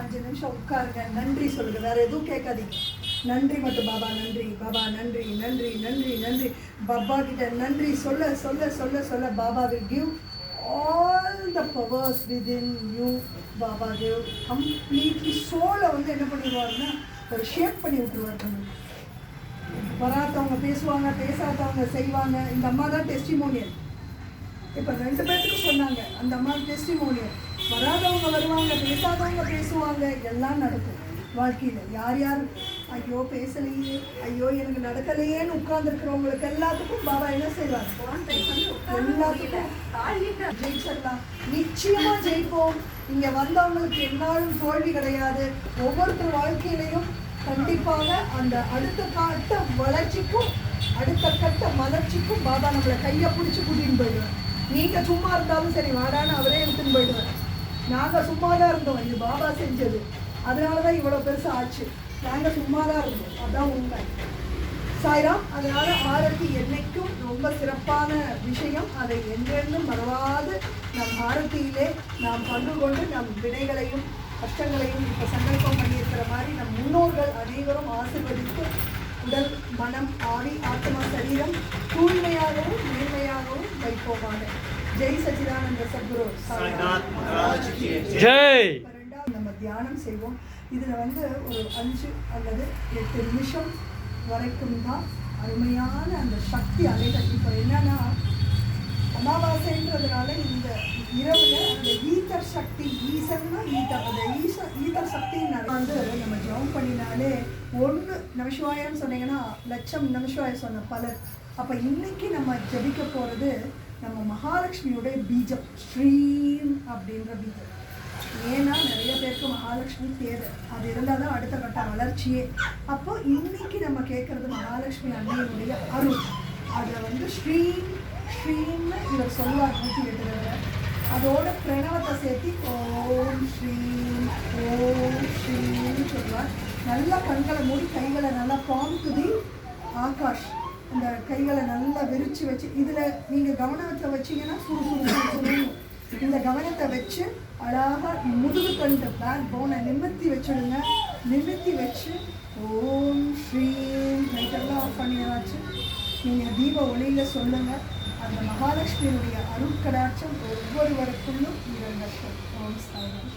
அஞ்சு நிமிஷம் உட்காருங்க. நன்றி சொல்லுங்க. வேற எதுவும் கேட்காதீங்க. நன்றி மட்டும் பாபா நன்றி பாபா நன்றி நன்றி நன்றி நன்றி. பாபா கிட்ட நன்றி சொல்ல சொல்ல சொல்ல சொல்ல Baba will give the powers powers within you Baba Dev completely சோலை வந்து என்ன பண்ணிடுவாருன்னா ஒரு ஷேப் பண்ணி விட்டுருவார் நம்மளுக்கு வராதவங்க பேசுவாங்க பேசாதவங்க செய்வாங்க. இந்த அம்மா தான் டெஸ்டிமோனியல் இப்போ ரெண்டு பேர்த்துக்கும் சொன்னாங்க. அந்த அம்மா டெஸ்டிமோனியல் வராதவங்க வருவாங்க பேசாதவங்க பேசுவாங்க எல்லாம் நடக்கும் வாழ்க்கையில். யார் யார்? ஐயோ பேசலையே. ஐயோ எனக்கு நடக்கலையேன்னு உட்கார்ந்துருக்கிறவங்களுக்கு எல்லாத்துக்கும் பாபா என்ன செய்வார்? எல்லாத்துக்கும். ஜெயிச்சிடலாம் நிச்சயமா ஜெயிப்போம். இங்க வந்தவங்களுக்கு என்னாலும் தோல்வி கிடையாது. ஒவ்வொருத்தர் வாழ்க்கையிலையும் கண்டிப்பாக அந்த அடுத்த கட்ட வளர்ச்சிக்கும் அடுத்த கட்ட மலர்ச்சிக்கும் பாபா நம்மளை கையை பிடிச்சி கூட்டின்னு போயிடுவார். நீங்க சும்மா இருந்தாலும் சரி வாடான்னு அவரே எடுத்துன்னு போயிடுவார். நாங்க சும்மா தான் இருந்தோம். இது பாபா செஞ்சது. அதனால தான் இவ்வளோ பெருசாக ஆச்சு. நாங்க சும்மா தான் இருந்தோம். அதான் உண்மை. சாய்ராம் அதனால ஆரத்தி என்னைக்கும் ரொம்ப சிறப்பான விஷயம். அதை என்றென்றும் மறவாது. நம் ஆரத்தியிலே நாம் பங்கு கொண்டு நம் வினைகளையும் கஷ்டங்களையும் இப்போ சங்கல்பம் பண்ணியிருக்கிற மாதிரி நம் முன்னோர்கள் அனைவரும் ஆசிர்வதித்து உடல் மனம் ஆவி ஆத்மா சரீரம் தூய்மையாகவும் நேர்மையாகவும் வைப்போமாக. ஜெய் சச்சிதானந்த சத்குரு. சாய்ராம் ஜெய். நம்ம தியானம் செய்வோம். இதில் வந்து ஒரு அஞ்சு அல்லது எட்டு நிமிஷம் வரைக்கும் தான் அருமையான அந்த சக்தி அலைகள். இப்போ என்னன்னா அமாவாசைன்றதுனால இந்த இரவுல அந்த ஈத்தர் சக்தி ஈசன்னா ஈத்தர். அந்த ஈச ஈத்தர் சக்தின்னு வந்து நம்ம ஜவுன் பண்ணினாலே ஒன்று நமசிவாயம்னு சொன்னீங்கன்னா லட்சம் நமசிவாயம் சொன்ன பலர் அப்போ இன்னைக்கு நம்ம ஜபிக்க போகிறது நம்ம மகாலட்சுமியோடைய பீஜம் ஸ்ரீம் அப்படின்ற பீஜம். ஏன்னா நிறைய பேருக்கு மகாலட்சுமி தேவை. அது இருந்தால் தான் அடுத்த கட்ட வளர்ச்சியே. அப்போ இன்னைக்கு நம்ம கேட்குறது மகாலட்சுமி அன்னையினுடைய அருள். அதில் வந்து ஸ்ரீம் ஸ்ரீம்னு இவர் சொல்லுவார் நூற்றி எட்டு தடவை. அதோட பிரணவத்தை சேர்த்து ஓம் ஸ்ரீம் ஓம் ஸ்ரீம்னு சொல்லுவார். நல்லா கண்களை மூடி கைகளை நல்லா பாம்புதி ஆகாஷ். இந்த கைகளை நல்லா விரித்து வச்சு இதில் நீங்கள் கவனத்தை வச்சீங்கன்னா சுறு இந்த கவனத்தை வச்சு அழகாக முதுகு தண்டு பேக் போனை நிமித்தி வச்சுடுங்க. நிமித்தி வச்சு ஓம் ஸ்ரீம் லைட்டெல்லாம் ஆஃப் பண்ணியாச்சு. நீங்கள் தீப ஒளியில் சொல்லுங்கள் அந்த மகாலட்சுமியினுடைய அருட்கடாட்சம் ஒவ்வொருவருக்குள்ளும் இரங்கட்டும். ஓம் சாய்ராம்.